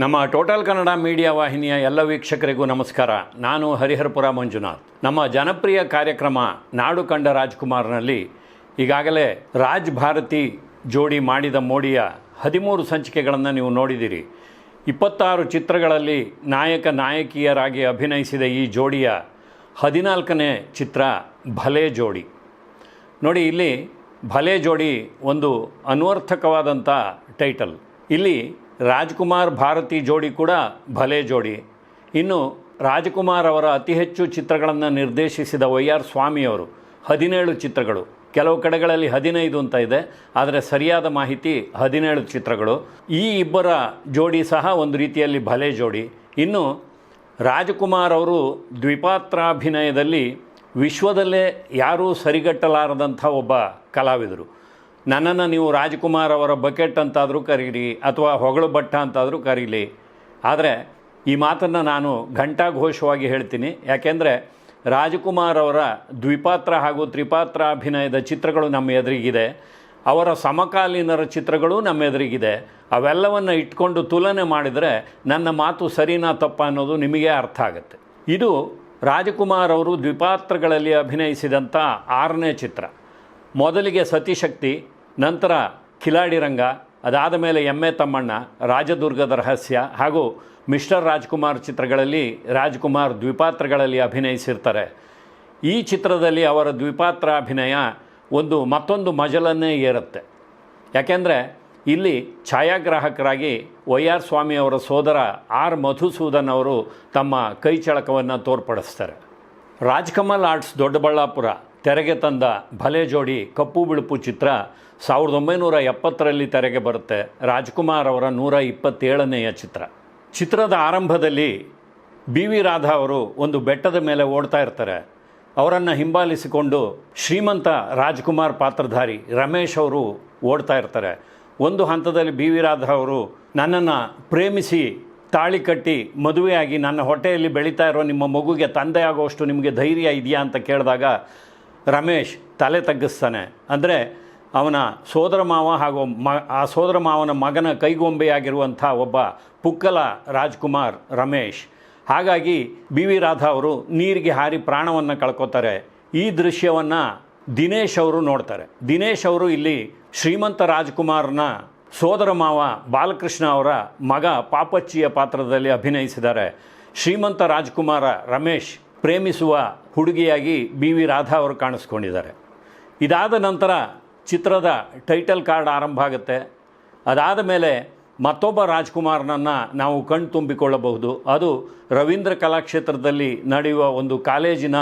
ನಮ್ಮ total Kannada media ವಾಹಿನಿಯ ಎಲ್ಲ ವೀಕ್ಷಕರಿಗೂ ನಮಸ್ಕಾರ. ನಾನು ಹರಿಹರಪುರ ಮಂಜುನಾಥ್. ನಮ್ಮ ಜನಪ್ರಿಯ ಕಾರ್ಯಕ್ರಮ ನಾಡು ಕಂಡ ರಾಜ್ಕುಮಾರ್ನಲ್ಲಿ ಈಗಾಗಲೇ ರಾಜ್ ಭಾರತಿ ಜೋಡಿ ಮಾಡಿದ ಮೋಡಿಯ ಹದಿಮೂರು ಸಂಚಿಕೆಗಳನ್ನು ನೀವು ನೋಡಿದ್ದೀರಿ ಇಪ್ಪತ್ತಾರು ಚಿತ್ರಗಳಲ್ಲಿ ನಾಯಕ ನಾಯಕಿಯರಾಗಿ ಅಭಿನಯಿಸಿದ ಈ ಜೋಡಿಯ ಹದಿನಾಲ್ಕನೇ ಚಿತ್ರ ಭಲೆ ಜೋಡಿ. ನೋಡಿ, ಇಲ್ಲಿ ಭಲೆ ಜೋಡಿ ಒಂದು ಅನ್ವರ್ಥಕವಾದಂಥ ಟೈಟಲ್ ಇಲ್ಲಿ ರಾಜ್ಕುಮಾರ್ ಭಾರತಿ ಜೋಡಿ ಕೂಡ ಭಲೆ ಜೋಡಿ. ಇನ್ನು ರಾಜ್ಕುಮಾರ್ ಅವರ ಅತಿ ಹೆಚ್ಚು ಚಿತ್ರಗಳನ್ನು ನಿರ್ದೇಶಿಸಿದ ವೈ ಆರ್ ಸ್ವಾಮಿಯವರು ಹದಿನೇಳು ಚಿತ್ರಗಳು. ಕೆಲವು ಕಡೆಗಳಲ್ಲಿ ಹದಿನೈದು ಅಂತ ಇದೆ, ಆದರೆ ಸರಿಯಾದ ಮಾಹಿತಿ ಹದಿನೇಳು ಚಿತ್ರಗಳು. ಈ ಇಬ್ಬರ ಜೋಡಿ ಸಹ ಒಂದು ರೀತಿಯಲ್ಲಿ ಭಲೆ ಜೋಡಿ. ಇನ್ನು ರಾಜಕುಮಾರ್ ಅವರು ದ್ವಿಪಾತ್ರಾಭಿನಯದಲ್ಲಿ ವಿಶ್ವದಲ್ಲೇ ಯಾರೂ ಸರಿಗಟ್ಟಲಾರದಂಥ ಒಬ್ಬ ಕಲಾವಿದರು. ನನ್ನನ್ನು ನೀವು ರಾಜ್ಕುಮಾರ್ ಅವರ ಬಕೆಟ್ ಅಂತಾದರೂ ಕರೀರಿ ಅಥವಾ ಹೊಗಳು ಭಟ್ಟ ಅಂತಾದರೂ ಕರೀಲಿ. ಆದರೆ ಈ ಮಾತನ್ನು ನಾನು ಘಂಟಾಘೋಷವಾಗಿ ಹೇಳ್ತೀನಿ. ಯಾಕೆಂದರೆ ರಾಜಕುಮಾರ್ ಅವರ ದ್ವಿಪಾತ್ರ ಹಾಗೂ ತ್ರಿಪಾತ್ರ ಅಭಿನಯದ ಚಿತ್ರಗಳು ನಮ್ಮ ಎದುರಿಗಿದೆ. ಅವರ ಸಮಕಾಲೀನರ ಚಿತ್ರಗಳು ನಮ್ಮ ಎದುರಿಗಿದೆ. ಅವೆಲ್ಲವನ್ನು ಇಟ್ಕೊಂಡು ತುಲನೆ ಮಾಡಿದರೆ ನನ್ನ ಮಾತು ಸರಿನಾ ತಪ್ಪ ಅನ್ನೋದು ನಿಮಗೆ ಅರ್ಥ ಆಗುತ್ತೆ. ಇದು ರಾಜಕುಮಾರ್ ಅವರು ದ್ವಿಪಾತ್ರಗಳಲ್ಲಿ ಅಭಿನಯಿಸಿದಂಥ ಆರನೇ ಚಿತ್ರ. ಮೊದಲಿಗೆ ಸತಿಶಕ್ತಿ ನಂತರ ಕಿಲಾಡಿ ರಂಗ, ಅದಾದ ಮೇಲೆ ಎಮ್ಮೆ ತಮ್ಮಣ್ಣ, ರಾಜದುರ್ಗದ ರಹಸ್ಯ ಹಾಗೂ ಮಿಸ್ಟರ್ ರಾಜ್ಕುಮಾರ್ ಚಿತ್ರಗಳಲ್ಲಿ ರಾಜ್ಕುಮಾರ್ ದ್ವಿಪಾತ್ರಗಳಲ್ಲಿ ಅಭಿನಯಿಸಿರ್ತಾರೆ. ಈ ಚಿತ್ರದಲ್ಲಿ ಅವರ ದ್ವಿಪಾತ್ರ ಅಭಿನಯ ಒಂದು ಮತ್ತೊಂದು ಮಜಲನ್ನೇ ಏರುತ್ತೆ. ಯಾಕೆಂದರೆ ಇಲ್ಲಿ ಛಾಯಾಗ್ರಾಹಕರಾಗಿ ವೈ ಆರ್ ಸ್ವಾಮಿ ಅವರ ಸೋದರ ಆರ್ ಮಧುಸೂದನ್ ಅವರು ತಮ್ಮ ಕೈಚಳಕವನ್ನು ತೋರ್ಪಡಿಸ್ತಾರೆ. ರಾಜ್ಕಮಲ್ ಆರ್ಟ್ಸ್ ದೊಡ್ಡಬಳ್ಳಾಪುರ ತೆರೆಗೆ ತಂದ ಭಲೆ ಜೋಡಿ ಕಪ್ಪು ಬಿಳುಪು ಚಿತ್ರ ಸಾವಿರದ ಒಂಬೈನೂರ ಎಪ್ಪತ್ತರಲ್ಲಿ ತೆರೆಗೆ ಬರುತ್ತೆ ರಾಜ್ಕುಮಾರ್ ಅವರ ನೂರ ಇಪ್ಪತ್ತೇಳನೆಯ ಚಿತ್ರ. ಚಿತ್ರದ ಆರಂಭದಲ್ಲಿ ಬಿ ವಿ ರಾಧಾ ಅವರು ಒಂದು ಬೆಟ್ಟದ ಮೇಲೆ ಓಡ್ತಾ ಇರ್ತಾರೆ. ಅವರನ್ನು ಹಿಂಬಾಲಿಸಿಕೊಂಡು ಶ್ರೀಮಂತ ರಾಜ್ಕುಮಾರ್ ಪಾತ್ರಧಾರಿ ರಮೇಶ್ ಅವರು ಓಡ್ತಾ ಇರ್ತಾರೆ. ಒಂದು ಹಂತದಲ್ಲಿ ಬಿ ವಿ ರಾಧಾ ಅವರು ನನ್ನನ್ನು ಪ್ರೇಮಿಸಿ ತಾಳಿ ಕಟ್ಟಿ ಮದುವೆಯಾಗಿ ನನ್ನ ಹೊಟ್ಟೆಯಲ್ಲಿ ಬೆಳೀತಾ ಇರೋ ನಿಮ್ಮ ಮಗುಗೆ ತಂದೆ ಆಗೋಷ್ಟು ನಿಮಗೆ ಧೈರ್ಯ ಇದೆಯಾ ಅಂತ ಕೇಳಿದಾಗ ರಮೇಶ್ ತಲೆ ತಗ್ಗಿಸ್ತಾನೆ. ಅಂದರೆ ಅವನ ಸೋದರ ಮಾವ ಹಾಗೂ ಮ, ಆ ಸೋದರ ಮಾವನ ಮಗನ ಕೈಗೊಂಬೆಯಾಗಿರುವಂಥ ಒಬ್ಬ ಪುಕ್ಕಲ ರಾಜ್ಕುಮಾರ್ ರಮೇಶ್. ಹಾಗಾಗಿ ಬಿ ವಿ ರಾಧಾ ಅವರು ನೀರಿಗೆ ಹಾರಿ ಪ್ರಾಣವನ್ನು ಕಳ್ಕೊತಾರೆ. ಈ ದೃಶ್ಯವನ್ನು ದಿನೇಶ್ ಅವರು ನೋಡ್ತಾರೆ. ದಿನೇಶ್ ಅವರು ಇಲ್ಲಿ ಶ್ರೀಮಂತ ರಾಜ್ಕುಮಾರ್ನ ಸೋದರ ಮಾವ ಬಾಲಕೃಷ್ಣ ಅವರ ಮಗ ಪಾಪಚ್ಚಿಯ ಪಾತ್ರದಲ್ಲಿ ಅಭಿನಯಿಸಿದ್ದಾರೆ. ಶ್ರೀಮಂತ ರಾಜ್ಕುಮಾರ ರಮೇಶ್ ಪ್ರೇಮಿಸುವ ಹುಡುಗಿಯಾಗಿ ಬಿ ವಿ ರಾಧಾ ಅವರು ಕಾಣಿಸ್ಕೊಂಡಿದ್ದಾರೆ. ಇದಾದ ನಂತರ ಚಿತ್ರದ ಟೈಟಲ್ ಕಾರ್ಡ್ ಆರಂಭ ಆಗುತ್ತೆ. ಅದಾದ ಮೇಲೆ ಮತ್ತೊಬ್ಬ ರಾಜ್ಕುಮಾರ್ನನ್ನು ನಾವು ಕಣ್ ತುಂಬಿಕೊಳ್ಳಬಹುದು. ಅದು ರವೀಂದ್ರ ಕಲಾಕ್ಷೇತ್ರದಲ್ಲಿ ನಡೆಯುವ ಒಂದು ಕಾಲೇಜಿನ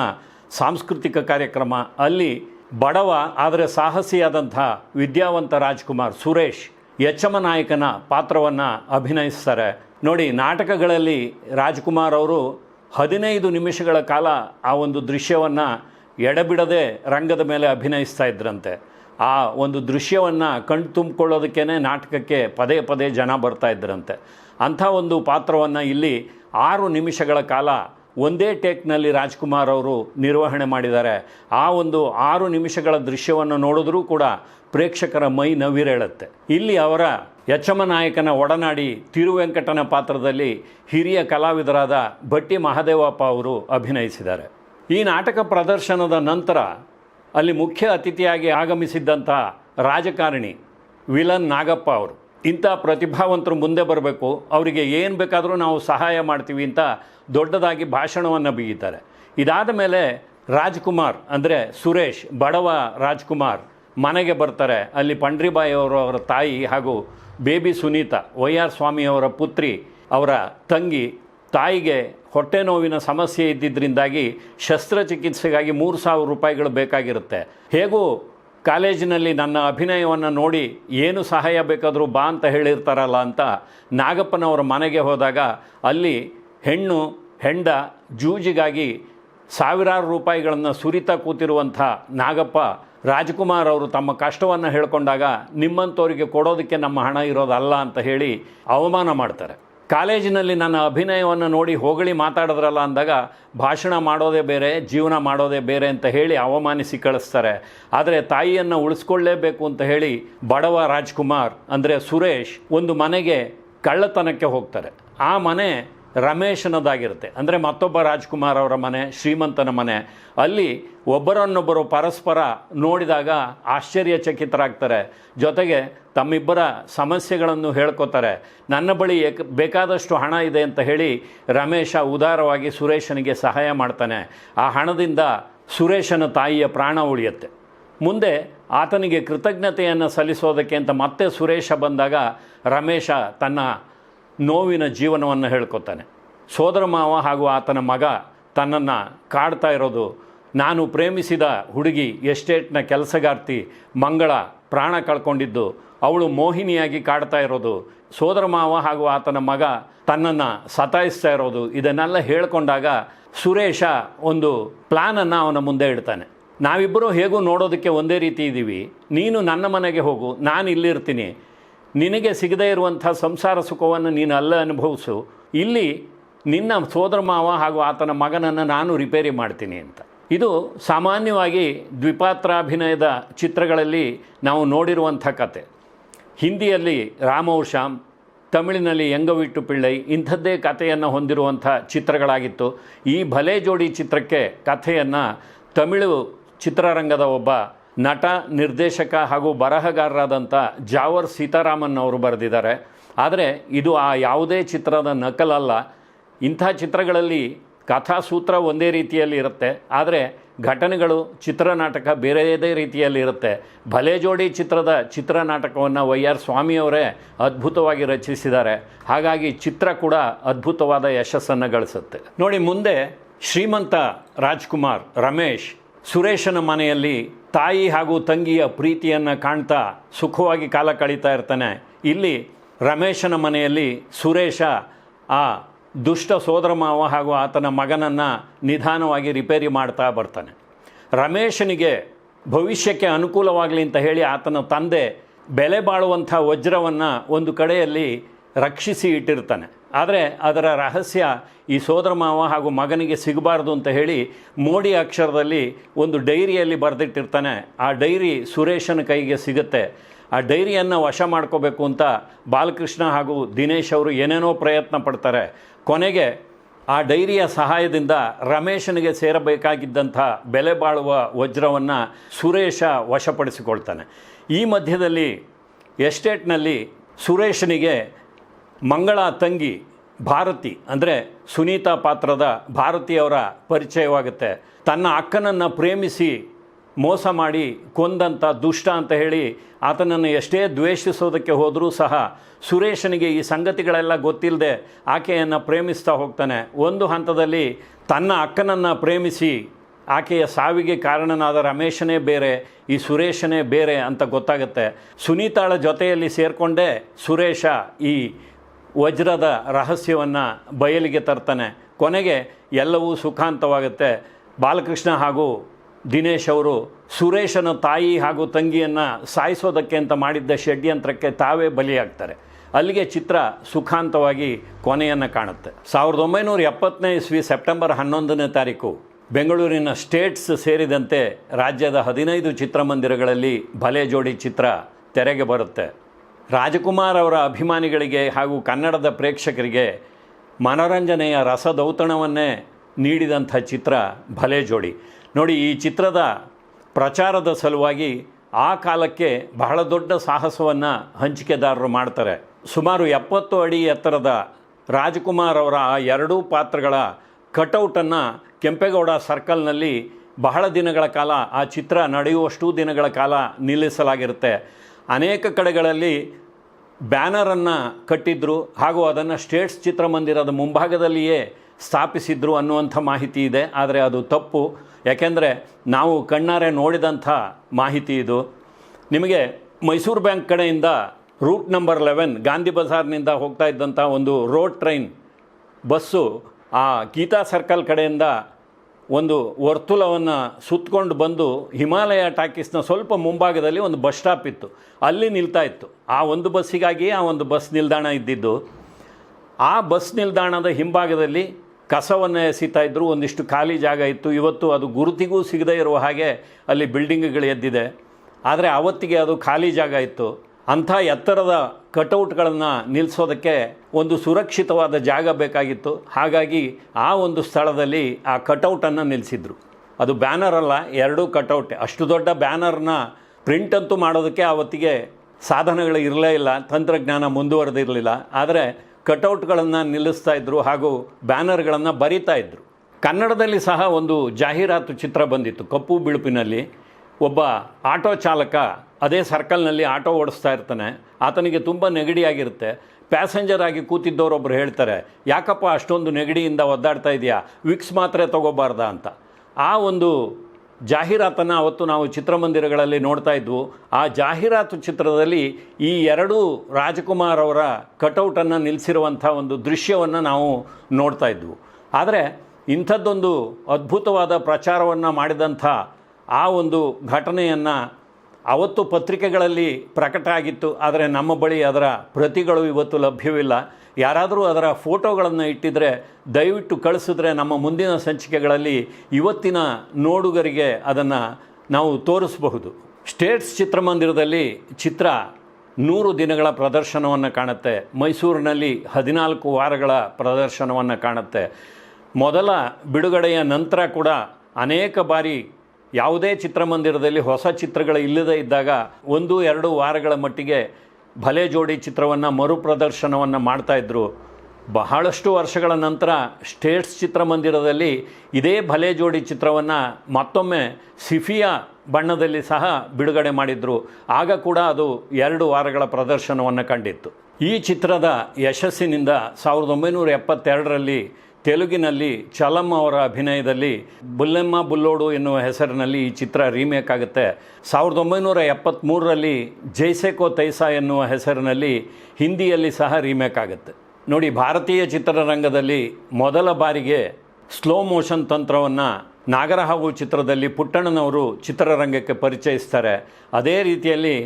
ಸಾಂಸ್ಕೃತಿಕ ಕಾರ್ಯಕ್ರಮ. ಅಲ್ಲಿ ಬಡವ ಆದರೆ ಸಾಹಸಿಯಾದಂಥ ವಿದ್ಯಾವಂತ ರಾಜ್ಕುಮಾರ್ ಸುರೇಶ್ ಯಚ್ಚಮ ನಾಯಕನ ಪಾತ್ರವನ್ನು ಅಭಿನಯಿಸ್ತಾರೆ. ನೋಡಿ, ನಾಟಕಗಳಲ್ಲಿ ರಾಜ್ಕುಮಾರ್ ಅವರು ಹದಿನೈದು ನಿಮಿಷಗಳ ಕಾಲ ಆ ಒಂದು ದೃಶ್ಯವನ್ನು ಎಡಬಿಡದೆ ರಂಗದ ಮೇಲೆ ಅಭಿನಯಿಸ್ತಾ ಇದ್ರಂತೆ. ಆ ಒಂದು ದೃಶ್ಯವನ್ನು ಕಣ್ ತುಂಬಿಕೊಳ್ಳೋದಕ್ಕೇ ನಾಟಕಕ್ಕೆ ಪದೇ ಪದೇ ಜನ ಬರ್ತಾ ಇದ್ದರಂತೆ ಅಂಥ ಒಂದು ಪಾತ್ರವನ್ನು ಇಲ್ಲಿ ಆರು ನಿಮಿಷಗಳ ಕಾಲ ಒಂದೇ ಟೇಕ್ನಲ್ಲಿ ರಾಜ್ಕುಮಾರ್ ಅವರು ನಿರ್ವಹಣೆ ಮಾಡಿದ್ದಾರೆ. ಆ ಒಂದು ಆರು ನಿಮಿಷಗಳ ದೃಶ್ಯವನ್ನು ನೋಡಿದ್ರೂ ಕೂಡ ಪ್ರೇಕ್ಷಕರ ಮೈ ನವಿರೇಳುತ್ತೆ. ಇಲ್ಲಿ ಅವರ ಯಚ್ಚಮ ನಾಯಕನ ಒಡನಾಡಿ ತಿರುವೆಂಕಟನ ಪಾತ್ರದಲ್ಲಿ ಹಿರಿಯ ಕಲಾವಿದರಾದ ಭಟ್ಟಿ ಮಹದೇವಪ್ಪ ಅವರು ಅಭಿನಯಿಸಿದ್ದಾರೆ. ಈ ನಾಟಕ ಪ್ರದರ್ಶನದ ನಂತರ ಅಲ್ಲಿ ಮುಖ್ಯ ಅತಿಥಿಯಾಗಿ ಆಗಮಿಸಿದ್ದಂಥ ರಾಜಕಾರಣಿ ವಿಲನ್ ನಾಗಪ್ಪ ಅವರು. ಇಂಥ ಪ್ರತಿಭಾವಂತರು ಮುಂದೆ ಬರಬೇಕು, ಅವರಿಗೆ ಏನು ಬೇಕಾದರೂ ನಾವು ಸಹಾಯ ಮಾಡ್ತೀವಿ ಅಂತ ದೊಡ್ಡದಾಗಿ ಭಾಷಣವನ್ನು ಬೀಗಿದ್ದಾರೆ. ಇದಾದ ಮೇಲೆ ರಾಜ್ಕುಮಾರ್ ಅಂದರೆ ಸುರೇಶ್, ಬಡವ ರಾಜ್ಕುಮಾರ್ ಮನೆಗೆ ಬರ್ತಾರೆ. ಅಲ್ಲಿ ಪಂಡ್ರಿಬಾಯಿ ಅವರು ಅವರ ತಾಯಿ ಹಾಗೂ ಬೇಬಿ ಸುನೀತಾ, ವೈ ಆರ್ ಸ್ವಾಮಿಯವರ ಪುತ್ರಿ ಅವರ ತಂಗಿ ತಾಯಿಗೆ ಹೊಟ್ಟೆ ನೋವಿನ ಸಮಸ್ಯೆ ಇದ್ದಿದ್ದರಿಂದಾಗಿ ಶಸ್ತ್ರಚಿಕಿತ್ಸೆಗಾಗಿ ಮೂರು ಸಾವಿರ ರೂಪಾಯಿಗಳು ಬೇಕಾಗಿರುತ್ತೆ. ಹೇಗೂ ಕಾಲೇಜಿನಲ್ಲಿ ನನ್ನ ಅಭಿನಯವನ್ನು ನೋಡಿ ಏನು ಸಹಾಯ ಬೇಕಾದರೂ ಬಾ ಅಂತ ಹೇಳಿರ್ತಾರಲ್ಲ ಅಂತ ನಾಗಪ್ಪನವರ ಮನೆಗೆ ಹೋದಾಗ ಅಲ್ಲಿ ಹೆಣ್ಣು, ಹೆಂಡ ಜೂಜಿಗಾಗಿ ಸಾವಿರಾರು ರೂಪಾಯಿಗಳನ್ನು ಸುರಿತಾ ಕೂತಿರುವಂಥ ನಾಗಪ್ಪ, ರಾಜ್ಕುಮಾರ್ ಅವರು ತಮ್ಮ ಕಷ್ಟವನ್ನು ಹೇಳ್ಕೊಂಡಾಗ ನಿಮ್ಮಂಥವರಿಗೆ ಕೊಡೋದಕ್ಕೆ ನಮ್ಮ ಹಣ ಇರೋದಲ್ಲ ಅಂತ ಹೇಳಿ ಅವಮಾನ ಮಾಡ್ತಾರೆ. ಕಾಲೇಜಿನಲ್ಲಿ ನನ್ನ ಅಭಿನಯವನ್ನು ನೋಡಿ ಹೊಗಳಿ ಮಾತಾಡಿದ್ರಲ್ಲ ಅಂದಾಗ, ಭಾಷಣ ಮಾಡೋದೇ ಬೇರೆ, ಜೀವನ ಮಾಡೋದೇ ಬೇರೆ ಅಂತ ಹೇಳಿ ಅವಮಾನಿಸಿ ಕಳಿಸ್ತಾರೆ. ಆದರೆ ತಾಯಿಯನ್ನು ಉಳಿಸ್ಕೊಳ್ಳೇಬೇಕು ಅಂತ ಹೇಳಿ ಬಡವ ರಾಜ್ಕುಮಾರ್ ಅಂದರೆ ಸುರೇಶ್ ಒಂದು ಮನೆಗೆ ಕಳ್ಳತನಕ್ಕೆ ಹೋಗ್ತಾರೆ. ಆ ಮನೆ ರಮೇಶನದಾಗಿರುತ್ತೆ ಅಂದರೆ ಮತ್ತೊಬ್ಬ ರಾಜ್ಕುಮಾರ್ ಅವರ ಮನೆ, ಶ್ರೀಮಂತನ ಮನೆ. ಅಲ್ಲಿ ಒಬ್ಬರನ್ನೊಬ್ಬರು ಪರಸ್ಪರ ನೋಡಿದಾಗ ಆಶ್ಚರ್ಯಚಕಿತರಾಗ್ತಾರೆ. ಜೊತೆಗೆ ತಮ್ಮಿಬ್ಬರ ಸಮಸ್ಯೆಗಳನ್ನು ಹೇಳ್ಕೊತಾರೆ. ನನ್ನ ಬಳಿ ಬೇಕಾದಷ್ಟು ಹಣ ಇದೆ ಅಂತ ಹೇಳಿ ರಮೇಶ ಉದಾರವಾಗಿ ಸುರೇಶನಿಗೆ ಸಹಾಯ ಮಾಡ್ತಾನೆ. ಆ ಹಣದಿಂದ ಸುರೇಶನ ತಾಯಿಯ ಪ್ರಾಣ ಉಳಿಯುತ್ತೆ. ಮುಂದೆ ಆತನಿಗೆ ಕೃತಜ್ಞತೆಯನ್ನು ಸಲ್ಲಿಸೋದಕ್ಕೆ ಅಂತ ಮತ್ತೆ ಸುರೇಶ ಬಂದಾಗ ರಮೇಶ ತನ್ನ ನೋವಿನ ಜೀವನವನ್ನು ಹೇಳ್ಕೊತಾನೆ. ಸೋದರ ಮಾವ ಹಾಗೂ ಆತನ ಮಗ ತನ್ನನ್ನು ಕಾಡ್ತಾ ಇರೋದು, ನಾನು ಪ್ರೇಮಿಸಿದ ಹುಡುಗಿ ಎಸ್ಟೇಟ್ನ ಕೆಲಸಗಾರ್ತಿ ಮಂಗಳ ಪ್ರಾಣ ಕಳ್ಕೊಂಡಿದ್ದು, ಅವಳು ಮೋಹಿನಿಯಾಗಿ ಕಾಡ್ತಾ ಇರೋದು, ಸೋದರ ಮಾವ ಹಾಗೂ ಆತನ ಮಗ ತನ್ನನ್ನು ಸತಾಯಿಸ್ತಾ ಇರೋದು, ಇದನ್ನೆಲ್ಲ ಹೇಳ್ಕೊಂಡಾಗ ಸುರೇಶ ಒಂದು ಪ್ಲ್ಯಾನನ್ನು ಅವನ ಮುಂದೆ ಇಡ್ತಾನೆ. ನಾವಿಬ್ಬರೂ ಹೇಗೂ ನೋಡೋದಕ್ಕೆ ಒಂದೇ ರೀತಿ ಇದ್ದೀವಿ ನೀನು ನನ್ನ ಮನೆಗೆ ಹೋಗು ನಾನು ಇಲ್ಲಿರ್ತೀನಿ ನಿನಗೆ ಸಿಗದೇ ಇರುವಂಥ ಸಂಸಾರ ಸುಖವನ್ನು ನೀನು ಅಲ್ಲ ಅನುಭವಿಸು. ಇಲ್ಲಿ ನಿನ್ನ ಸೋದರ ಮಾವ ಹಾಗೂ ಆತನ ಮಗನನ್ನು ನಾನು ರಿಪೇರಿ ಮಾಡ್ತೀನಿ ಅಂತ. ಇದು ಸಾಮಾನ್ಯವಾಗಿ ದ್ವಿಪಾತ್ರಾಭಿನಯದ ಚಿತ್ರಗಳಲ್ಲಿ ನಾವು ನೋಡಿರುವಂಥ ಕತೆ. ಹಿಂದಿಯಲ್ಲಿ ರಾಮೌಶಾಮ್ ತಮಿಳಿನಲ್ಲಿ ಎಂಗವಿಟ್ಟು ಪಿಳ್ಳೈ ಇಂಥದ್ದೇ ಕಥೆಯನ್ನು ಹೊಂದಿರುವಂಥ ಚಿತ್ರಗಳಾಗಿತ್ತು. ಈ ಭಲೆ ಜೋಡಿ ಚಿತ್ರಕ್ಕೆ ಕಥೆಯನ್ನು ತಮಿಳು ಚಿತ್ರರಂಗದ ಒಬ್ಬ ನಟ, ನಿರ್ದೇಶಕ ಹಾಗೂ ಬರಹಗಾರರಾದಂಥ ಜಾವರ್ ಸೀತಾರಾಮನ್ ಅವರು ಬರೆದಿದ್ದಾರೆ. ಆದರೆ ಇದು ಆ ಯಾವುದೇ ಚಿತ್ರದ ನಕಲಲ್ಲ. ಇಂಥ ಚಿತ್ರಗಳಲ್ಲಿ ಕಥಾಸೂತ್ರ ಒಂದೇ ರೀತಿಯಲ್ಲಿ ಇರುತ್ತೆ. ಆದರೆ ಘಟನೆಗಳು ಚಿತ್ರನಾಟಕ ಬೇರೆಯದೇ ರೀತಿಯಲ್ಲಿ ಇರುತ್ತೆ. ಭಲೆ ಜೋಡಿ ಚಿತ್ರದ ಚಿತ್ರನಾಟಕವನ್ನು ವೈ ಆರ್ ಸ್ವಾಮಿಯವರೇ ಅದ್ಭುತವಾಗಿ ರಚಿಸಿದ್ದಾರೆ. ಹಾಗಾಗಿ ಚಿತ್ರ ಕೂಡ ಅದ್ಭುತವಾದ ಯಶಸ್ಸನ್ನು ಗಳಿಸುತ್ತೆ. ನೋಡಿ, ಮುಂದೆ ಶ್ರೀಮಂತ ರಾಜ್ಕುಮಾರ್, ರಮೇಶ್, ಸುರೇಶನ ಮನೆಯಲ್ಲಿ ತಾಯಿ ಹಾಗೂ ತಂಗಿಯ ಪ್ರೀತಿಯನ್ನು ಕಾಣ್ತಾ ಸುಖವಾಗಿ ಕಾಲ ಕಳೀತಾ ಇರ್ತಾನೆ. ಇಲ್ಲಿ ರಮೇಶನ ಮನೆಯಲ್ಲಿ ಸುರೇಶ, ಆ ದುಷ್ಟ ಸೋದರ ಮಾವ ಹಾಗೂ ಆತನ ಮಗನನ್ನು ನಿಧಾನವಾಗಿ ರಿಪೇರಿ ಮಾಡ್ತಾ ಬರ್ತಾನೆ. ರಮೇಶನಿಗೆ ಭವಿಷ್ಯಕ್ಕೆ ಅನುಕೂಲವಾಗಲಿ ಅಂತ ಹೇಳಿ ಆತನ ತಂದೆ ಬೆಲೆ ಬಾಳುವಂಥ ವಜ್ರವನ್ನು ಒಂದು ಕಡೆಯಲ್ಲಿ ರಕ್ಷಿಸಿ ಇಟ್ಟಿರ್ತಾನೆ. ಆದರೆ ಅದರ ರಹಸ್ಯ ಈ ಸೋದರ ಮಾವ ಹಾಗೂ ಮಗನಿಗೆ ಸಿಗಬಾರ್ದು ಅಂತ ಹೇಳಿ ಮೋಡಿ ಅಕ್ಷರದಲ್ಲಿ ಒಂದು ಡೈರಿಯಲ್ಲಿ ಬರೆದಿಟ್ಟಿರ್ತಾನೆ. ಆ ಡೈರಿ ಸುರೇಶನ ಕೈಗೆ ಸಿಗುತ್ತೆ. ಆ ಡೈರಿಯನ್ನು ವಶ ಮಾಡ್ಕೋಬೇಕು ಅಂತ ಬಾಲಕೃಷ್ಣ ಹಾಗೂ ದಿನೇಶ್ ಅವರು ಏನೇನೋ ಪ್ರಯತ್ನ ಪಡ್ತಾರೆ. ಕೊನೆಗೆ ಆ ಡೈರಿಯ ಸಹಾಯದಿಂದ ರಮೇಶನಿಗೆ ಸೇರಬೇಕಾಗಿದ್ದಂಥ ಬೆಲೆ ಬಾಳುವ ವಜ್ರವನ್ನು ಸುರೇಶ ವಶಪಡಿಸಿಕೊಳ್ತಾನೆ. ಈ ಮಧ್ಯದಲ್ಲಿ ಎಸ್ಟೇಟ್ನಲ್ಲಿ ಸುರೇಶನಿಗೆ ಮಂಗಳ ತಂಗಿ ಭಾರತಿ, ಅಂದರೆ ಸುನೀತಾ ಪಾತ್ರದ ಭಾರತಿಯವರ ಪರಿಚಯವಾಗುತ್ತೆ. ತನ್ನ ಅಕ್ಕನನ್ನು ಪ್ರೇಮಿಸಿ ಮೋಸ ಮಾಡಿ ಕೊಂದಂಥ ದುಷ್ಟ ಅಂತ ಹೇಳಿ ಆತನನ್ನು ಎಷ್ಟೇ ದ್ವೇಷಿಸೋದಕ್ಕೆ ಹೋದರೂ ಸಹ ಸುರೇಶನಿಗೆ ಈ ಸಂಗತಿಗಳೆಲ್ಲ ಗೊತ್ತಿಲ್ಲದೆ ಆಕೆಯನ್ನು ಪ್ರೇಮಿಸ್ತಾ ಹೋಗ್ತಾನೆ. ಒಂದು ಹಂತದಲ್ಲಿ ತನ್ನ ಅಕ್ಕನನ್ನು ಪ್ರೇಮಿಸಿ ಆಕೆಯ ಸಾವಿಗೆ ಕಾರಣನಾದ ರಮೇಶನೇ ಬೇರೆ, ಈ ಸುರೇಶನೇ ಬೇರೆ ಅಂತ ಗೊತ್ತಾಗುತ್ತೆ. ಸುನೀತಾಳ ಜೊತೆಯಲ್ಲಿ ಸೇರಿಕೊಂಡೇ ಸುರೇಶ ಈ ವಜ್ರದ ರಹಸ್ಯವನ್ನು ಬಯಲಿಗೆ ತರ್ತಾನೆ. ಕೊನೆಗೆ ಎಲ್ಲವೂ ಸುಖಾಂತವಾಗುತ್ತೆ. ಬಾಲಕೃಷ್ಣ ಹಾಗೂ ದಿನೇಶ್ ಅವರು ಸುರೇಶನ ತಾಯಿ ಹಾಗೂ ತಂಗಿಯನ್ನು ಸಾಯಿಸೋದಕ್ಕೆ ಅಂತ ಮಾಡಿದ್ದ ಷಡ್ಯಂತ್ರಕ್ಕೆ ತಾವೇ ಬಲಿಯಾಗ್ತಾರೆ. ಅಲ್ಲಿಗೆ ಚಿತ್ರ ಸುಖಾಂತವಾಗಿ ಕೊನೆಯನ್ನು ಕಾಣುತ್ತೆ. ಸಾವಿರದ ಒಂಬೈನೂರ ಎಪ್ಪತ್ತನೇ ಇಸ್ವಿ ಸೆಪ್ಟೆಂಬರ್ ಹನ್ನೊಂದನೇ ತಾರೀಕು ಬೆಂಗಳೂರಿನ ಸ್ಟೇಟ್ಸ್ ಸೇರಿದಂತೆ ರಾಜ್ಯದ ಹದಿನೈದು ಚಿತ್ರಮಂದಿರಗಳಲ್ಲಿ ಭಲೆ ಜೋಡಿ ಚಿತ್ರ ತೆರೆಗೆ ಬರುತ್ತೆ. ರಾಜಕುಮಾರ್ ಅವರ ಅಭಿಮಾನಿಗಳಿಗೆ ಹಾಗೂ ಕನ್ನಡದ ಪ್ರೇಕ್ಷಕರಿಗೆ ಮನೋರಂಜನೆಯ ರಸದೌತಣವನ್ನೇ ನೀಡಿದಂಥ ಚಿತ್ರ ಭಲೆ ಜೋಡಿ. ನೋಡಿ, ಈ ಚಿತ್ರದ ಪ್ರಚಾರದ ಸಲುವಾಗಿ ಆ ಕಾಲಕ್ಕೆ ಬಹಳ ದೊಡ್ಡ ಸಾಹಸವನ್ನು ಹಂಚಿಕೆದಾರರು ಮಾಡ್ತಾರೆ. ಸುಮಾರು ಎಪ್ಪತ್ತು ಅಡಿ ಎತ್ತರದ ರಾಜಕುಮಾರ್ ಅವರ ಆ ಎರಡೂ ಪಾತ್ರಗಳ ಕಟೌಟನ್ನು ಕೆಂಪೇಗೌಡ ಸರ್ಕಲ್ನಲ್ಲಿ ಬಹಳ ದಿನಗಳ ಕಾಲ ಆ ಚಿತ್ರ ನಡೆಯುವಷ್ಟು ದಿನಗಳ ಕಾಲ ನಿಲ್ಲಿಸಲಾಗಿರುತ್ತೆ. ಅನೇಕ ಕಡೆಗಳಲ್ಲಿ ಬ್ಯಾನರನ್ನು ಕಟ್ಟಿದ್ರು ಹಾಗೂ ಅದನ್ನು ಸ್ಟೇಟ್ಸ್ ಚಿತ್ರಮಂದಿರದ ಮುಂಭಾಗದಲ್ಲಿಯೇ ಸ್ಥಾಪಿಸಿದ್ರು ಅನ್ನುವಂಥ ಮಾಹಿತಿ ಇದೆ. ಆದರೆ ಅದು ತಪ್ಪು. ಯಾಕೆಂದರೆ ನಾವು ಕಣ್ಣಾರೆ ನೋಡಿದಂಥ ಮಾಹಿತಿ ಇದು. ನಿಮಗೆ ಮೈಸೂರು ಬ್ಯಾಂಕ್ ಕಡೆಯಿಂದ ರೂಟ್ ನಂಬರ್ ಲೆವೆನ್ ಗಾಂಧಿ ಬಜಾರ್ನಿಂದ ಹೋಗ್ತಾ ಇದ್ದಂಥ ಒಂದು ರೋಡ್ ಟ್ರೈನ್, ಬಸ್ಸು ಆ ಗೀತಾ ಸರ್ಕಲ್ ಕಡೆಯಿಂದ ಒಂದು ವರ್ತುಲವನ್ನು ಸುತ್ತಕೊಂಡು ಬಂದು ಹಿಮಾಲಯ ಟಾಕೀಸ್ನ ಸ್ವಲ್ಪ ಮುಂಭಾಗದಲ್ಲಿ ಒಂದು ಬಸ್ ಸ್ಟಾಪ್ ಇತ್ತು. ಅಲ್ಲಿ ನಿಲ್ತಾ ಇತ್ತು. ಆ ಒಂದು ಬಸ್ಸಿಗಾಗಿ ಆ ಒಂದು ಬಸ್ ನಿಲ್ದಾಣ ಇದ್ದಿದ್ದು. ಆ ಬಸ್ ನಿಲ್ದಾಣದ ಹಿಂಭಾಗದಲ್ಲಿ ಕಸವನ್ನು ಎಸಿತಾ ಇದ್ದರು ಒಂದಿಷ್ಟು ಖಾಲಿ ಜಾಗ ಇತ್ತು. ಇವತ್ತು ಅದು ಗುರುತಿಗೂ ಸಿಗದೇ ಇರುವ ಹಾಗೆ ಅಲ್ಲಿ ಬಿಲ್ಡಿಂಗ್ಗಳು ಎದ್ದಿದೆ. ಆದರೆ ಆವತ್ತಿಗೆ ಅದು ಖಾಲಿ ಜಾಗ ಇತ್ತು. ಅಂಥ ಎತ್ತರದ ಕಟೌಟ್ಗಳನ್ನು ನಿಲ್ಲಿಸೋದಕ್ಕೆ ಒಂದು ಸುರಕ್ಷಿತವಾದ ಜಾಗ ಬೇಕಾಗಿತ್ತು. ಹಾಗಾಗಿ ಆ ಒಂದು ಸ್ಥಳದಲ್ಲಿ ಆ ಕಟೌಟನ್ನು ನಿಲ್ಲಿಸಿದ್ರು ಅದು ಬ್ಯಾನರ್ ಅಲ್ಲ, ಎರಡೂ ಕಟೌಟ್. ಅಷ್ಟು ದೊಡ್ಡ ಬ್ಯಾನರ್ನ ಪ್ರಿಂಟ್ ಅಂತೂ ಮಾಡೋದಕ್ಕೆ ಆವತ್ತಿಗೆ ಸಾಧನಗಳು ಇರಲೇ ಇಲ್ಲ, ತಂತ್ರಜ್ಞಾನ ಮುಂದುವರೆದಿರಲಿಲ್ಲ ಆದರೆ ಕಟೌಟ್ಗಳನ್ನು ನಿಲ್ಲಿಸ್ತಾ ಇದ್ದರು ಹಾಗೂ ಬ್ಯಾನರ್ಗಳನ್ನು ಬರಿತಾ ಇದ್ದರು ಕನ್ನಡದಲ್ಲಿ ಸಹ ಒಂದು ಜಾಹೀರಾತು ಚಿತ್ರ ಬಂದಿತ್ತು ಕಪ್ಪು ಬಿಳುಪಿನಲ್ಲಿ. ಒಬ್ಬ ಆಟೋ ಚಾಲಕ ಅದೇ ಸರ್ಕಲ್ನಲ್ಲಿ ಆಟೋ ಓಡಿಸ್ತಾ ಇರ್ತಾನೆ. ಆತನಿಗೆ ತುಂಬ ನೆಗಡಿಯಾಗಿರುತ್ತೆ. ಪ್ಯಾಸೆಂಜರ್ ಆಗಿ ಕೂತಿದ್ದವರೊಬ್ಬರು ಹೇಳ್ತಾರೆ, ಯಾಕಪ್ಪ ಅಷ್ಟೊಂದು ನೆಗಡಿಯಿಂದ ಒದ್ದಾಡ್ತಾ ಇದೆಯಾ? ವಿಕ್ಸ್ ಮಾತ್ರೆ ತಗೋಬಾರ್ದಾ? ಅಂತ. ಆ ಒಂದು ಜಾಹೀರಾತನ್ನು ಅವತ್ತು ನಾವು ಚಿತ್ರಮಂದಿರಗಳಲ್ಲಿ ನೋಡ್ತಾ ಇದ್ವು. ಆ ಜಾಹೀರಾತು ಚಿತ್ರದಲ್ಲಿ ಈ ಎರಡೂ ರಾಜಕುಮಾರ್ ಅವರ ಕಟೌಟನ್ನು ನಿಲ್ಲಿಸಿರುವಂಥ ಒಂದು ದೃಶ್ಯವನ್ನು ನಾವು ನೋಡ್ತಾ ಇದ್ವು. ಆದರೆ ಇಂಥದ್ದೊಂದು ಅದ್ಭುತವಾದ ಪ್ರಚಾರವನ್ನು ಮಾಡಿದಂಥ ಆ ಒಂದು ಘಟನೆಯನ್ನು ಅವತ್ತು ಪತ್ರಿಕೆಗಳಲ್ಲಿ ಪ್ರಕಟ ಆಗಿತ್ತು ಆದರೆ ನಮ್ಮ ಬಳಿ ಅದರ ಪ್ರತಿಗಳು ಇವತ್ತು ಲಭ್ಯವಿಲ್ಲ. ಯಾರಾದರೂ ಅದರ ಫೋಟೋಗಳನ್ನು ಇಟ್ಟಿದ್ರೆ, ದಯವಿಟ್ಟು ಕಳಿಸಿದ್ರೆ ನಮ್ಮ ಮುಂದಿನ ಸಂಚಿಕೆಗಳಲ್ಲಿ ಇವತ್ತಿನ ನೋಡುಗರಿಗೆ ಅದನ್ನು ನಾವು ತೋರಿಸಬಹುದು. ಸ್ಟೇಟ್ಸ್ ಚಿತ್ರಮಂದಿರದಲ್ಲಿ ಚಿತ್ರ ನೂರು ದಿನಗಳ ಪ್ರದರ್ಶನವನ್ನು ಕಾಣುತ್ತೆ. ಮೈಸೂರಿನಲ್ಲಿ ಹದಿನಾಲ್ಕು ವಾರಗಳ ಪ್ರದರ್ಶನವನ್ನು ಕಾಣುತ್ತೆ. ಮೊದಲ ಬಿಡುಗಡೆಯ ನಂತರ ಕೂಡ ಅನೇಕ ಬಾರಿ ಯಾವುದೇ ಚಿತ್ರಮಂದಿರದಲ್ಲಿ ಹೊಸ ಚಿತ್ರಗಳು ಇಲ್ಲದೇ ಇದ್ದಾಗ ಒಂದು, ಎರಡು ವಾರಗಳ ಮಟ್ಟಿಗೆ ಭಲೆ ಜೋಡಿ ಚಿತ್ರವನ್ನು ಮರುಪ್ರದರ್ಶನವನ್ನು ಮಾಡ್ತಾಯಿದ್ರು ಬಹಳಷ್ಟು ವರ್ಷಗಳ ನಂತರ ಸ್ಟೇಟ್ಸ್ ಚಿತ್ರಮಂದಿರದಲ್ಲಿ ಇದೇ ಭಲೆ ಜೋಡಿ ಚಿತ್ರವನ್ನು ಮತ್ತೊಮ್ಮೆ ಸಿಫಿಯಾ ಬಣ್ಣದಲ್ಲಿ ಸಹ ಬಿಡುಗಡೆ ಮಾಡಿದರು. ಆಗ ಕೂಡ ಅದು ಎರಡು ವಾರಗಳ ಪ್ರದರ್ಶನವನ್ನು ಕಂಡಿತ್ತು. ಈ ಚಿತ್ರದ ಯಶಸ್ಸಿನಿಂದ ಸಾವಿರದ ಒಂಬೈನೂರ ಎಪ್ಪತ್ತೆರಡರಲ್ಲಿ ತೆಲುಗಿನಲ್ಲಿ ಚಲಂ ಅವರ ಅಭಿನಯದಲ್ಲಿ ಬುಲ್ಲೆಮ್ಮ ಬುಲ್ಲೋಡು ಎನ್ನುವ ಹೆಸರಿನಲ್ಲಿ ಈ ಚಿತ್ರ ರೀಮೇಕ್ ಆಗುತ್ತೆ. ಸಾವಿರದ ಒಂಬೈನೂರ ಎಪ್ಪತ್ತ್ಮೂರರಲ್ಲಿ ಜೈಸೆಕೋ ತೈಸಾ ಎನ್ನುವ ಹೆಸರಿನಲ್ಲಿ ಹಿಂದಿಯಲ್ಲಿ ಸಹ ರೀಮೇಕ್ ಆಗುತ್ತೆ. ನೋಡಿ, ಭಾರತೀಯ ಚಿತ್ರರಂಗದಲ್ಲಿ ಮೊದಲ ಬಾರಿಗೆ ಸ್ಲೋ ಮೋಷನ್ ತಂತ್ರವನ್ನು ನಾಗರಹಾವು ಚಿತ್ರದಲ್ಲಿ ಪುಟ್ಟಣ್ಣನವರು ಚಿತ್ರರಂಗಕ್ಕೆ ಪರಿಚಯಿಸ್ತಾರೆ. ಅದೇ ರೀತಿಯಲ್ಲಿ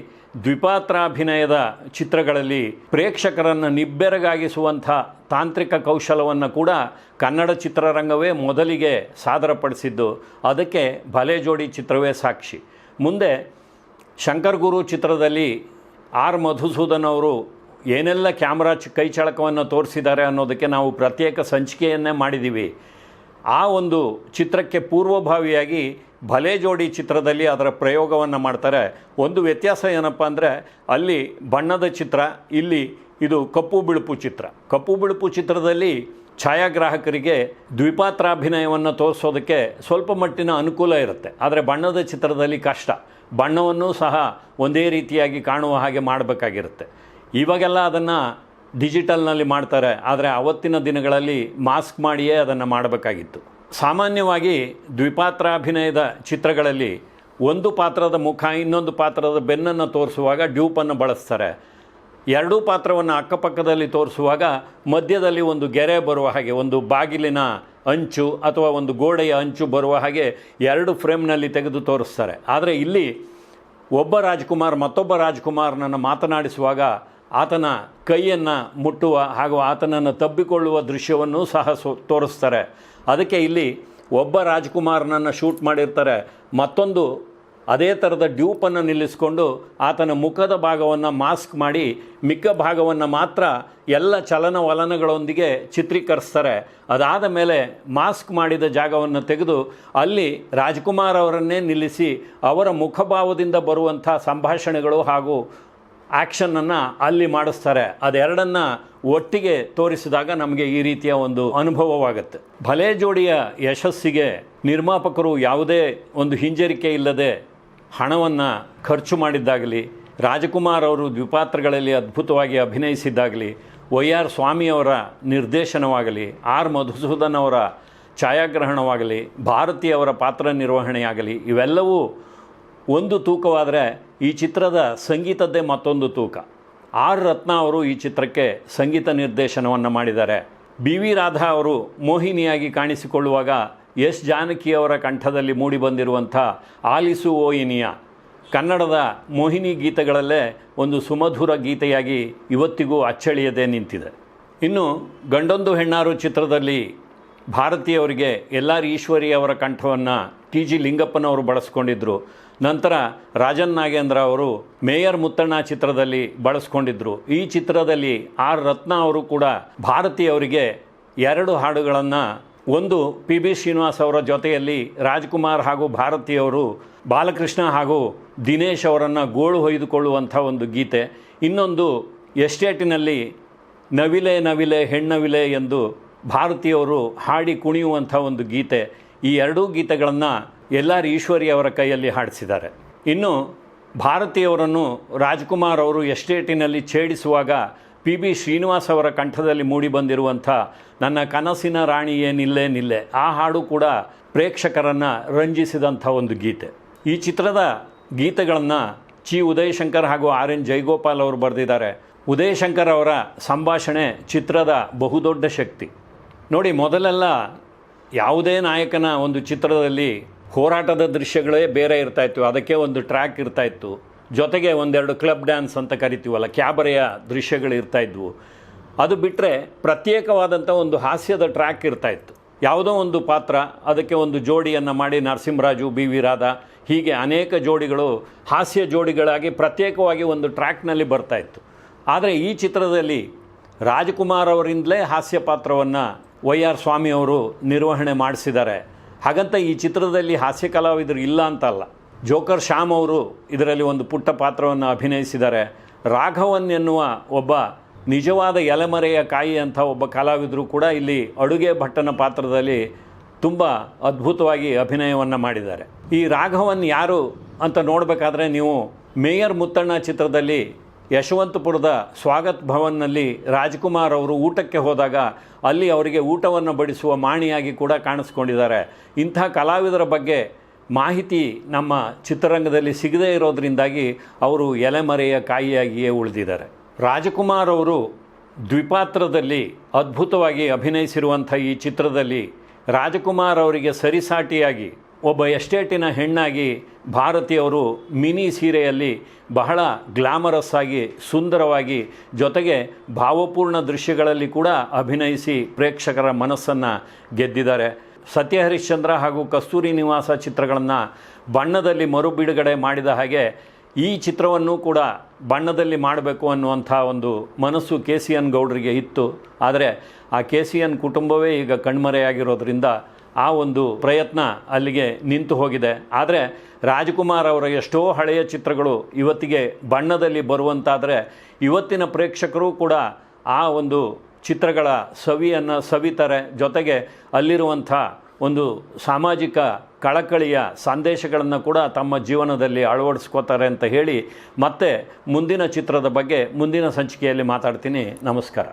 ದ್ವಿಪಾತ್ರಾಭಿನಯದ ಚಿತ್ರಗಳಲ್ಲಿ ಪ್ರೇಕ್ಷಕರನ್ನು ನಿಬ್ಬೆರಗಾಗಿಸುವಂಥ ತಾಂತ್ರಿಕ ಕೌಶಲವನ್ನು ಕೂಡ ಕನ್ನಡ ಚಿತ್ರರಂಗವೇ ಮೊದಲಿಗೆ ಸಾದರಪಡಿಸಿದ್ದು. ಅದಕ್ಕೆ ಭಲೆ ಜೋಡಿ ಚಿತ್ರವೇ ಸಾಕ್ಷಿ. ಮುಂದೆ ಶಂಕರ್ ಗುರು ಚಿತ್ರದಲ್ಲಿ ಆರ್ ಮಧುಸೂದನ್ ಅವರು ಏನೆಲ್ಲ ಕ್ಯಾಮ್ರಾ ಚ, ಕೈ ಚಳಕವನ್ನು ತೋರಿಸಿದ್ದಾರೆ ಅನ್ನೋದಕ್ಕೆ ನಾವು ಪ್ರತ್ಯೇಕ ಸಂಚಿಕೆಯನ್ನೇ ಮಾಡಿದ್ದೀವಿ. ಆ ಒಂದು ಚಿತ್ರಕ್ಕೆ ಪೂರ್ವಭಾವಿಯಾಗಿ ಭಲೆ ಜೋಡಿ ಚಿತ್ರದಲ್ಲಿ ಅದರ ಪ್ರಯೋಗವನ್ನು ಮಾಡ್ತಾರೆ. ಒಂದು ವ್ಯತ್ಯಾಸ ಏನಪ್ಪ ಅಂದರೆ ಅಲ್ಲಿ ಬಣ್ಣದ ಚಿತ್ರ, ಇಲ್ಲಿ ಇದು ಕಪ್ಪು ಬಿಳುಪು ಚಿತ್ರ. ಕಪ್ಪು ಬಿಳುಪು ಚಿತ್ರದಲ್ಲಿ ಛಾಯಾಗ್ರಾಹಕರಿಗೆ ದ್ವಿಪಾತ್ರಾಭಿನಯವನ್ನು ತೋರಿಸೋದಕ್ಕೆ ಸ್ವಲ್ಪ ಮಟ್ಟಿನ ಅನುಕೂಲ ಇರುತ್ತೆ. ಆದರೆ ಬಣ್ಣದ ಚಿತ್ರದಲ್ಲಿ ಕಷ್ಟ. ಬಣ್ಣವನ್ನು ಸಹ ಒಂದೇ ರೀತಿಯಾಗಿ ಕಾಣುವ ಹಾಗೆ ಮಾಡಬೇಕಾಗಿರುತ್ತೆ. ಇವಾಗೆಲ್ಲ ಅದನ್ನು ಡಿಜಿಟಲ್ನಲ್ಲಿ ಮಾಡ್ತಾರೆ, ಆದರೆ ಆವತ್ತಿನ ದಿನಗಳಲ್ಲಿ ಮಾಸ್ಕ್ ಮಾಡಿಯೇ ಅದನ್ನು ಮಾಡಬೇಕಾಗಿತ್ತು. ಸಾಮಾನ್ಯವಾಗಿ ದ್ವಿಪಾತ್ರಾಭಿನಯದ ಚಿತ್ರಗಳಲ್ಲಿ ಒಂದು ಪಾತ್ರದ ಮುಖ, ಇನ್ನೊಂದು ಪಾತ್ರದ ಬೆನ್ನನ್ನು ತೋರಿಸುವಾಗ ಡ್ಯೂಪನ್ನು ಬಳಸ್ತಾರೆ. ಎರಡೂ ಪಾತ್ರವನ್ನು ಅಕ್ಕಪಕ್ಕದಲ್ಲಿ ತೋರಿಸುವಾಗ ಮಧ್ಯದಲ್ಲಿ ಒಂದು ಗೆರೆ ಬರುವ ಹಾಗೆ, ಒಂದು ಬಾಗಿಲಿನ ಅಂಚು ಅಥವಾ ಒಂದು ಗೋಡೆಯ ಅಂಚು ಬರುವ ಹಾಗೆ ಎರಡು ಫ್ರೇಮ್ನಲ್ಲಿ ತೆಗೆದು ತೋರಿಸ್ತಾರೆ. ಆದರೆ ಇಲ್ಲಿ ಒಬ್ಬ ರಾಜ್ಕುಮಾರ್ ಮತ್ತೊಬ್ಬ ರಾಜ್ಕುಮಾರ್ನನ್ನು ಮಾತನಾಡಿಸುವಾಗ ಆತನ ಕೈಯನ್ನು ಮುಟ್ಟುವ ಹಾಗೂ ಆತನನ್ನು ತಬ್ಬಿಕೊಳ್ಳುವ ದೃಶ್ಯವನ್ನು ಸಹ ತೋರಿಸ್ತಾರೆ. ಅದಕ್ಕೆ ಇಲ್ಲಿ ಒಬ್ಬ ರಾಜ್ಕುಮಾರನನ್ನು ಶೂಟ್ ಮಾಡಿರ್ತಾರೆ. ಮತ್ತೊಂದು ಅದೇ ಥರದ ಡ್ಯೂಪನ್ನು ನಿಲ್ಲಿಸಿಕೊಂಡು ಆತನ ಮುಖದ ಭಾಗವನ್ನು ಮಾಸ್ಕ್ ಮಾಡಿ ಮಿಕ್ಕ ಭಾಗವನ್ನು ಮಾತ್ರ ಎಲ್ಲ ಚಲನವಲನಗಳೊಂದಿಗೆ ಚಿತ್ರೀಕರಿಸ್ತಾರೆ. ಅದಾದ ಮೇಲೆ ಮಾಸ್ಕ್ ಮಾಡಿದ ಜಾಗವನ್ನು ತೆಗೆದು ಅಲ್ಲಿ ರಾಜ್ಕುಮಾರ್ ಅವರನ್ನೇ ನಿಲ್ಲಿಸಿ ಅವರ ಮುಖಭಾವದಿಂದ ಬರುವಂಥ ಸಂಭಾಷಣೆಗಳು ಹಾಗೂ ಆ್ಯಕ್ಷನನ್ನು ಅಲ್ಲಿ ಮಾಡಿಸ್ತಾರೆ. ಅದೆರಡನ್ನು ಒಟ್ಟಿಗೆ ತೋರಿಸಿದಾಗ ನಮಗೆ ಈ ರೀತಿಯ ಒಂದು ಅನುಭವವಾಗುತ್ತೆ. ಭಲೇ ಜೋಡಿಯ ಯಶಸ್ಸಿಗೆ ನಿರ್ಮಾಪಕರು ಯಾವುದೇ ಒಂದು ಹಿಂಜರಿಕೆ ಇಲ್ಲದೆ ಹಣವನ್ನು ಖರ್ಚು ಮಾಡಿದ್ದಾಗಲಿ, ರಾಜಕುಮಾರ್ ಅವರು ದ್ವಿಪಾತ್ರಗಳಲ್ಲಿ ಅದ್ಭುತವಾಗಿ ಅಭಿನಯಿಸಿದ್ದಾಗಲಿ ವೈ ಆರ್ ಸ್ವಾಮಿಯವರ ನಿರ್ದೇಶನವಾಗಲಿ, ಆರ್. ಮಧುಸೂದನ್ ಅವರ ಛಾಯಾಗ್ರಹಣವಾಗಲಿ ಭಾರತೀಯವರ ಪಾತ್ರ ನಿರ್ವಹಣೆಯಾಗಲಿ, ಇವೆಲ್ಲವೂ ಒಂದು ತೂಕವಾದರೆ ಈ ಚಿತ್ರದ ಸಂಗೀತದ್ದೇ ಮತ್ತೊಂದು ತೂಕ. ಆರ್ ರತ್ನ ಅವರು ಈ ಚಿತ್ರಕ್ಕೆ ಸಂಗೀತ ನಿರ್ದೇಶನವನ್ನು ಮಾಡಿದ್ದಾರೆ. ಬಿ ವಿ ರಾಧಾ ಅವರು ಮೋಹಿನಿಯಾಗಿ ಕಾಣಿಸಿಕೊಳ್ಳುವಾಗ ಎಸ್ ಜಾನಕಿಯವರ ಕಂಠದಲ್ಲಿ ಮೂಡಿಬಂದಿರುವಂಥ ಆಲಿಸು ಓಯಿನಿಯ ಕನ್ನಡದ ಮೋಹಿನಿ ಗೀತೆಗಳಲ್ಲೇ ಒಂದು ಸುಮಧುರ ಗೀತೆಯಾಗಿ ಇವತ್ತಿಗೂ ಅಚ್ಚಳಿಯದೆ ನಿಂತಿದೆ. ಇನ್ನು ಗಂಡೊಂದು ಹೆಣ್ಣಾರು ಚಿತ್ರದಲ್ಲಿ ಭಾರತೀಯವರಿಗೆ ಎಲ್ ಆರ್ ಈಶ್ವರಿ ಅವರ ಕಂಠವನ್ನು ಟಿ ಜಿ ಲಿಂಗಪ್ಪನವರು ಬಳಸ್ಕೊಂಡಿದ್ದರು ನಂತರ ರಾಜನ್ ನಾಗೇಂದ್ರ ಅವರು ಮೇಯರ್ ಮುತ್ತಣ್ಣ ಚಿತ್ರದಲ್ಲಿ ಬಳಸ್ಕೊಂಡಿದ್ದರು ಈ ಚಿತ್ರದಲ್ಲಿ ಆರ್ ರತ್ನ ಅವರು ಕೂಡ ಭಾರತೀಯವರಿಗೆ ಎರಡು ಹಾಡುಗಳನ್ನು ಒಂದು ಪಿ ಬಿ ಶ್ರೀನಿವಾಸ್ ಅವರ ಜೊತೆಯಲ್ಲಿ ರಾಜ್ಕುಮಾರ್ ಹಾಗೂ ಭಾರತೀಯವರು ಬಾಲಕೃಷ್ಣ ಹಾಗೂ ದಿನೇಶ್ ಅವರನ್ನು ಗೋಳು ಹೊಯ್ದುಕೊಳ್ಳುವಂಥ ಒಂದು ಗೀತೆ. ಇನ್ನೊಂದು ಎಸ್ಟೇಟಿನಲ್ಲಿ ನವಿಲೆ ನವಿಲೆ ಹೆಣ್ಣವಿಲೆ ಎಂದು ಭಾರತೀಯವರು ಹಾಡಿ ಕುಣಿಯುವಂಥ ಒಂದು ಗೀತೆ. ಈ ಎರಡೂ ಗೀತೆಗಳನ್ನು ಎಲ್ ಈಶ್ವರಿ ಅವರ ಕೈಯಲ್ಲಿ ಹಾಡಿಸಿದ್ದಾರೆ. ಇನ್ನು ಭಾರತೀಯವರನ್ನು ರಾಜ್ಕುಮಾರ್ ಅವರು ಎಸ್ಟೇಟಿನಲ್ಲಿ ಛೇಡಿಸುವಾಗ ಪಿ ಬಿ ಶ್ರೀನಿವಾಸ್ ಅವರ ಕಂಠದಲ್ಲಿ ಮೂಡಿಬಂದಿರುವಂಥ ನನ್ನ ಕನಸಿನ ರಾಣಿ ಏನಿಲ್ಲೇ ನಿಲ್ಲೆ, ಆ ಹಾಡು ಕೂಡ ಪ್ರೇಕ್ಷಕರನ್ನು ರಂಜಿಸಿದಂಥ ಒಂದು ಗೀತೆ. ಈ ಚಿತ್ರದ ಗೀತೆಗಳನ್ನು ಚಿ ಉದಯಶಂಕರ್ ಹಾಗೂ ಆರ್ ಎನ್ ಜೈಗೋಪಾಲ್ ಅವರು ಬರೆದಿದ್ದಾರೆ. ಉದಯಶಂಕರ್ ಅವರ ಸಂಭಾಷಣೆ ಚಿತ್ರದ ಬಹುದೊಡ್ಡ ಶಕ್ತಿ. ನೋಡಿ, ಮೊದಲೆಲ್ಲ ಯಾವುದೇ ನಾಯಕನ ಒಂದು ಚಿತ್ರದಲ್ಲಿ ಹೋರಾಟದ ದೃಶ್ಯಗಳೇ ಬೇರೆ ಇರ್ತಾಯಿತ್ತು ಅದಕ್ಕೆ ಒಂದು ಟ್ರ್ಯಾಕ್ ಇರ್ತಾಯಿತ್ತು ಜೊತೆಗೆ ಒಂದೆರಡು ಕ್ಲಬ್ ಡ್ಯಾನ್ಸ್ ಅಂತ ಕರಿತೀವಲ್ಲ, ಕ್ಯಾಬರೆಯ ದೃಶ್ಯಗಳು ಇರ್ತಾಯಿದ್ವು ಅದು ಬಿಟ್ಟರೆ ಪ್ರತ್ಯೇಕವಾದಂಥ ಒಂದು ಹಾಸ್ಯದ ಟ್ರ್ಯಾಕ್ ಇರ್ತಾಯಿತ್ತು ಯಾವುದೋ ಒಂದು ಪಾತ್ರ, ಅದಕ್ಕೆ ಒಂದು ಜೋಡಿಯನ್ನು ಮಾಡಿ ನರಸಿಂಹರಾಜು, ಬಿ ವಿ ರಾಧಾ, ಹೀಗೆ ಅನೇಕ ಜೋಡಿಗಳು, ಹಾಸ್ಯ ಜೋಡಿಗಳಾಗಿ ಪ್ರತ್ಯೇಕವಾಗಿ ಒಂದು ಟ್ರ್ಯಾಕ್ನಲ್ಲಿ ಬರ್ತಾಯಿತ್ತು ಆದರೆ ಈ ಚಿತ್ರದಲ್ಲಿ ರಾಜಕುಮಾರ್ ಅವರಿಂದಲೇ ಹಾಸ್ಯ ಪಾತ್ರವನ್ನು ವೈ ಆರ್ ಸ್ವಾಮಿ ಅವರು ನಿರ್ವಹಣೆ ಮಾಡಿಸಿದ್ದಾರೆ. ಹಾಗಂತ ಈ ಚಿತ್ರದಲ್ಲಿ ಹಾಸ್ಯ ಕಲಾವಿದರು ಇಲ್ಲ ಅಂತಲ್ಲ. ಜೋಕರ್ ಶ್ಯಾಮ್ ಅವರು ಇದರಲ್ಲಿ ಒಂದು ಪುಟ್ಟ ಪಾತ್ರವನ್ನು ಅಭಿನಯಿಸಿದ್ದಾರೆ. ರಾಘವನ್ ಎನ್ನುವ ಒಬ್ಬ ನಿಜವಾದ ಎಲೆಮರೆಯ ಕಾಯಿ ಅಂಥ ಒಬ್ಬ ಕಲಾವಿದರು ಕೂಡ ಇಲ್ಲಿ ಅಡುಗೆ ಭಟ್ಟನ ಪಾತ್ರದಲ್ಲಿ ತುಂಬ ಅದ್ಭುತವಾಗಿ ಅಭಿನಯವನ್ನು ಮಾಡಿದ್ದಾರೆ. ಈ ರಾಘವನ್ ಯಾರು ಅಂತ ನೋಡಬೇಕಾದ್ರೆ ನೀವು ಮೇಯರ್ ಮುತ್ತಣ್ಣ ಚಿತ್ರದಲ್ಲಿ ಯಶವಂತಪುರದ ಸ್ವಾಗತ್ ಭವನ್ನಲ್ಲಿ ರಾಜ್ಕುಮಾರ್ ಅವರು ಊಟಕ್ಕೆ ಹೋದಾಗ ಅಲ್ಲಿ ಅವರಿಗೆ ಊಟವನ್ನು ಬಡಿಸುವ ಮಾಣಿಯಾಗಿ ಕೂಡ ಕಾಣಿಸ್ಕೊಂಡಿದ್ದಾರೆ. ಇಂಥ ಕಲಾವಿದರ ಬಗ್ಗೆ ಮಾಹಿತಿ ನಮ್ಮ ಚಿತ್ರರಂಗದಲ್ಲಿ ಸಿಗದೇ ಇರೋದರಿಂದಾಗಿ ಅವರು ಎಲೆಮರೆಯ ಕಾಯಿಯಾಗಿಯೇ ಉಳಿದಿದ್ದಾರೆ. ರಾಜಕುಮಾರ್ ಅವರು ದ್ವಿಪಾತ್ರದಲ್ಲಿ ಅದ್ಭುತವಾಗಿ ಅಭಿನಯಿಸಿರುವಂಥ ಈ ಚಿತ್ರದಲ್ಲಿ ರಾಜಕುಮಾರ್ ಅವರಿಗೆ ಸರಿಸಾಟಿಯಾಗಿ ಒಬ್ಬ ಎಸ್ಟೇಟಿನ ಹೆಣ್ಣಾಗಿ ಭಾರತೀಯವರು ಮಿನಿ ಸೀರೆಯಲ್ಲಿ ಬಹಳ ಗ್ಲಾಮರಸ್ ಆಗಿ ಸುಂದರವಾಗಿ ಜೊತೆಗೆ ಭಾವಪೂರ್ಣ ದೃಶ್ಯಗಳಲ್ಲಿ ಕೂಡ ಅಭಿನಯಿಸಿ ಪ್ರೇಕ್ಷಕರ ಮನಸ್ಸನ್ನು ಗೆದ್ದಿದ್ದಾರೆ. ಸತ್ಯ ಹರಿಶ್ಚಂದ್ರ ಹಾಗೂ ಕಸ್ತೂರಿ ನಿವಾಸ ಚಿತ್ರಗಳನ್ನು ಬಣ್ಣದಲ್ಲಿ ಮರು ಬಿಡುಗಡೆ ಮಾಡಿದ ಹಾಗೆ ಈ ಚಿತ್ರವನ್ನು ಕೂಡ ಬಣ್ಣದಲ್ಲಿ ಮಾಡಬೇಕು ಅನ್ನುವಂಥ ಒಂದು ಮನಸ್ಸು ಕೆ ಸಿ ಎನ್ ಗೌಡರಿಗೆ ಇತ್ತು. ಆದರೆ ಆ ಕೆ ಸಿ ಎನ್ ಕುಟುಂಬವೇ ಈಗ ಕಣ್ಮರೆಯಾಗಿರೋದ್ರಿಂದ ಆ ಒಂದು ಪ್ರಯತ್ನ ಅಲ್ಲಿಗೆ ನಿಂತು ಹೋಗಿದೆ. ಆದರೆ ರಾಜ್ಕುಮಾರ್ ಅವರ ಎಷ್ಟೋ ಹಳೆಯ ಚಿತ್ರಗಳು ಇವತ್ತಿಗೆ ಬಣ್ಣದಲ್ಲಿ ಬರುವಂತಾದರೆ ಇವತ್ತಿನ ಪ್ರೇಕ್ಷಕರು ಕೂಡ ಆ ಒಂದು ಚಿತ್ರಗಳ ಸವಿಯನ್ನು ಸವಿತಾರೆ. ಜೊತೆಗೆ ಅಲ್ಲಿರುವಂಥ ಒಂದು ಸಾಮಾಜಿಕ ಕಳಕಳಿಯ ಸಂದೇಶಗಳನ್ನು ಕೂಡ ತಮ್ಮ ಜೀವನದಲ್ಲಿ ಅಳವಡಿಸ್ಕೋತಾರೆ ಅಂತ ಹೇಳಿ ಮತ್ತೆ ಮುಂದಿನ ಚಿತ್ರದ ಬಗ್ಗೆ ಮುಂದಿನ ಸಂಚಿಕೆಯಲ್ಲಿ ಮಾತಾಡ್ತೀನಿ. ನಮಸ್ಕಾರ.